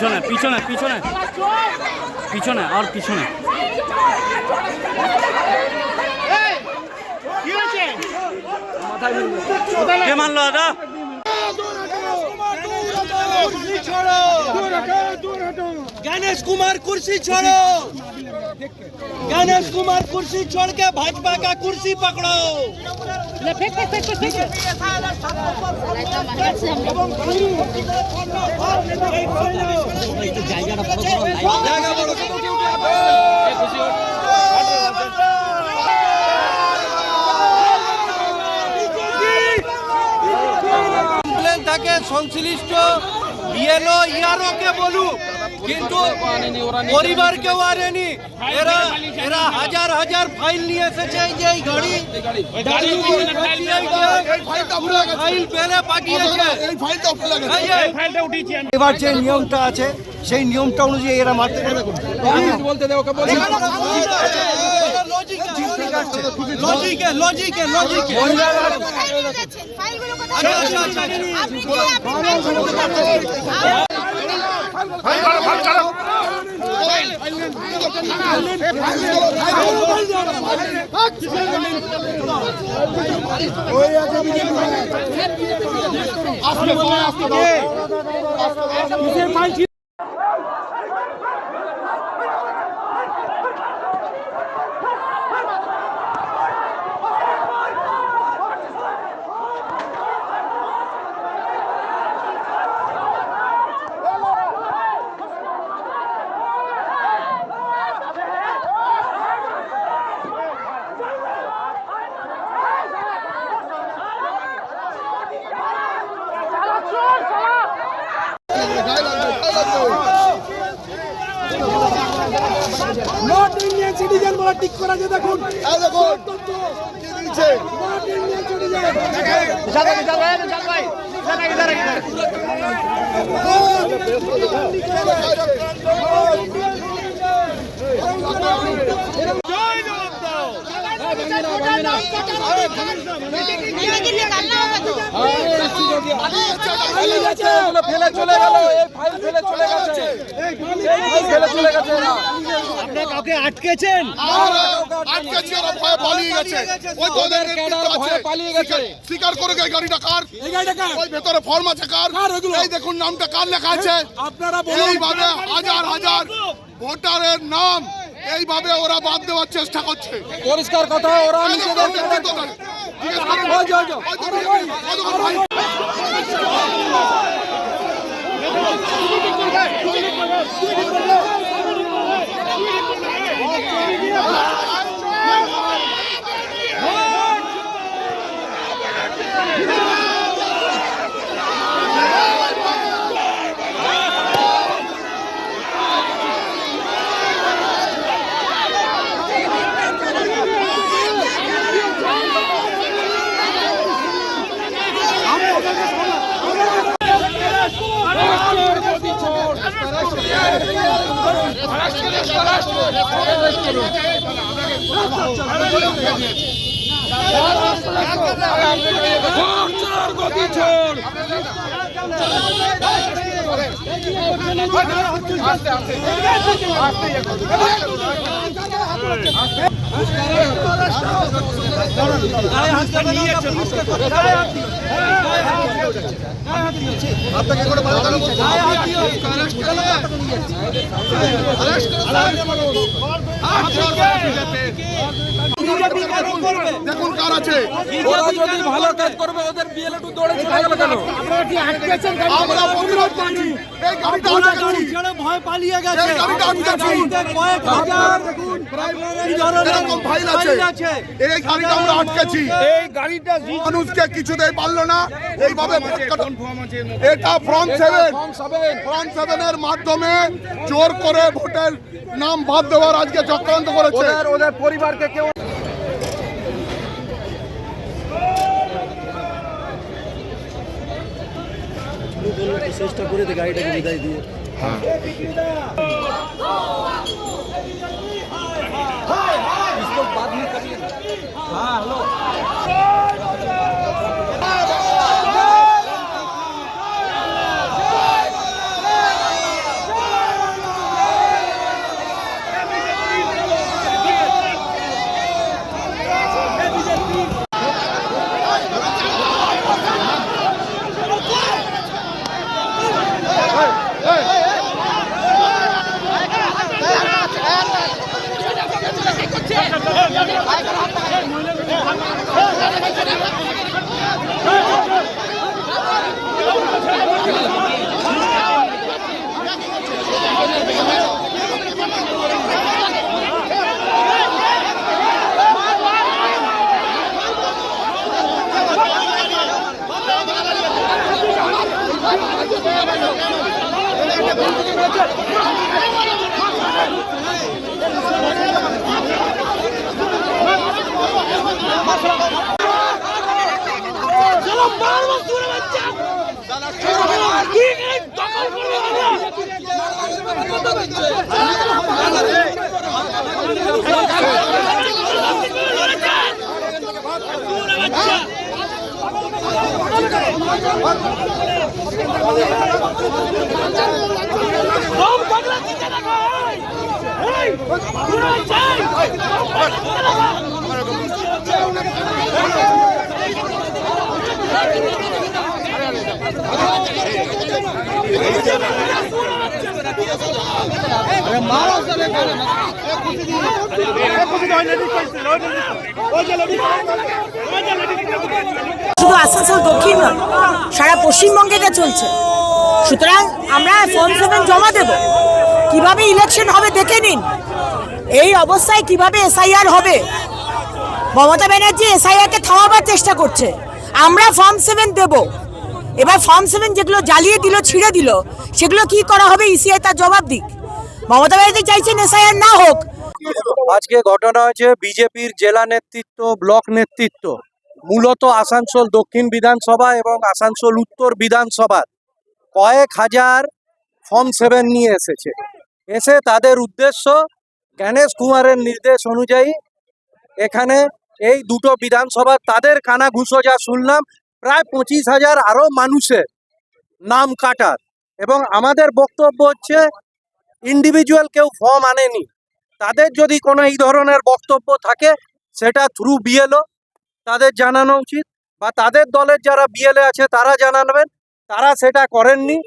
পিছনে পিছনে পিছনে আর পিছনে কে মারলো দাদা गणेश कुमार कुर्सी छोड़ो गणेश कुमार कुर्सी छोड़ के भाजपा का कुर्सी पकड़ो থাকে সংশ্লিষ্ট বিএলও ইয়ারও কে বলুক। কিন্তু পরিবার কেউ আনেনি। এরা এরা হাজার হাজার ফাইল নিয়ে এসেছে এই যে এই গাড়ি। ফাইল পেলে পাঠিয়েছে। এবার যে নিয়মটা আছে সেই নিয়মটা অনুযায়ী এরা মারতে বলতে লজিকে লজিকে লজিকে ফাইলগুলো আচ্ছা, আচ্ছা, আচ্ছা, নট ইন্ডিয়ান সিটিজেন বলে টিক করা আছে দেখুন। নট ইন্ডিয়ান সিটিজেন ফেলে চলে গেল এই ফাইল ফেলে চলে গেছে এই ফাইল ফেলে চলে গেছে আপনি কাউকে আটকেছেন আটকেছে ওরা ভয়ে পালিয়ে গেছে ওই তো ওদের ভয়ে পালিয়ে গেছে। স্বীকার করে গাড়িটা কার এই গাড়িটা কার? ওই ভেতরে ফর্ম আছে কার কার এই দেখুন নামটা কার লেখা আছে আপনারা বলুন এইভাবে হাজার হাজার ভোটারের নাম এইভাবে ওরা বাদ দেওয়ার চেষ্টা করছে পরিষ্কার কথা ওরা নিজেদের নেতৃত্ব দেন। জিজ্ঞেস করুন। ওই যে, ওই যে। আস্তে আস্তে ওই ভাই। দেখুন কার আছে। ওরা যদি ভালো কাজ করবে ওদের বিএলএ টু দৌড়ে চলে গেল কেন? আমরা প্রতিরোধ করছি এই গাড়িটা আটকেছি। ছেড়ে ভয় পালিয়ে গেছে। এই গাড়িটা কয়েক হাজার এই ধরনের এরকম ফাইল আছে। এই গাড়িটা আমরা আটকেছি। এই গাড়িটা মানুষকে কিছুতেই পারল না। এইভাবে এটা ফ্রন্ট সেভেন ফ্রন্ট সেভেনের মাধ্যমে জোর করে ভোটের নাম বাদ দেওয়ার আজকে চক্রান্ত করেছে। ওদের ওদের পরিবারকে কেউ চেষ্টা করে দে গাড়িটাকে বিদায় দিয়ে। Hey! Hey! শুধু আসানসোল দক্ষিণ নয়, সারা পশ্চিমবঙ্গে এটা চলছে। সুতরাং আমরা ফর্ম সেভেন জমা দেব। কীভাবে ইলেকশন হবে দেখে নিন। এই অবস্থায় কীভাবে এসআইআর হবে? মমতা ব্যানার্জি এসআইআরকে থামাবার চেষ্টা করছে। আমরা ফর্ম সেভেন দেব। এবার ফর্ম সেভেন যেগুলো জ্বালিয়ে দিল, ছিঁড়ে দিল, সেগুলো কি করা হবে? ইসিআই তার জবাব দিক। মমতা ব্যানার্জি চাইছেন এসআইআর না হোক। আজকে ঘটনা হয়েছে বিজেপির জেলা নেতৃত্ব, ব্লক নেতৃত্ব, মূলত আসানসোল দক্ষিণ বিধানসভা এবং আসানসোল উত্তর বিধানসভার কয়েক হাজার ফর্ম সেভেন নিয়ে এসেছে। এসে তাদের উদ্দেশ্য গণেশ কুমারের নির্দেশ অনুযায়ী এখানে এই দুটো বিধানসভা, তাদের কানা ঘুষো যা শুনলাম, প্রায় পঁচিশ হাজার আরও মানুষের নাম কাটার। এবং আমাদের বক্তব্য হচ্ছে ইন্ডিভিজুয়াল কেউ ফর্ম আনেনি। তাদের যদি কোনো এই ধরনের বক্তব্য থাকে, সেটা থ্রু বিএলও তাদের জানানো উচিত। বা তাদের দলের যারা বিএলএ আছে, তারা জানাবেন। তারা সেটা করেননি।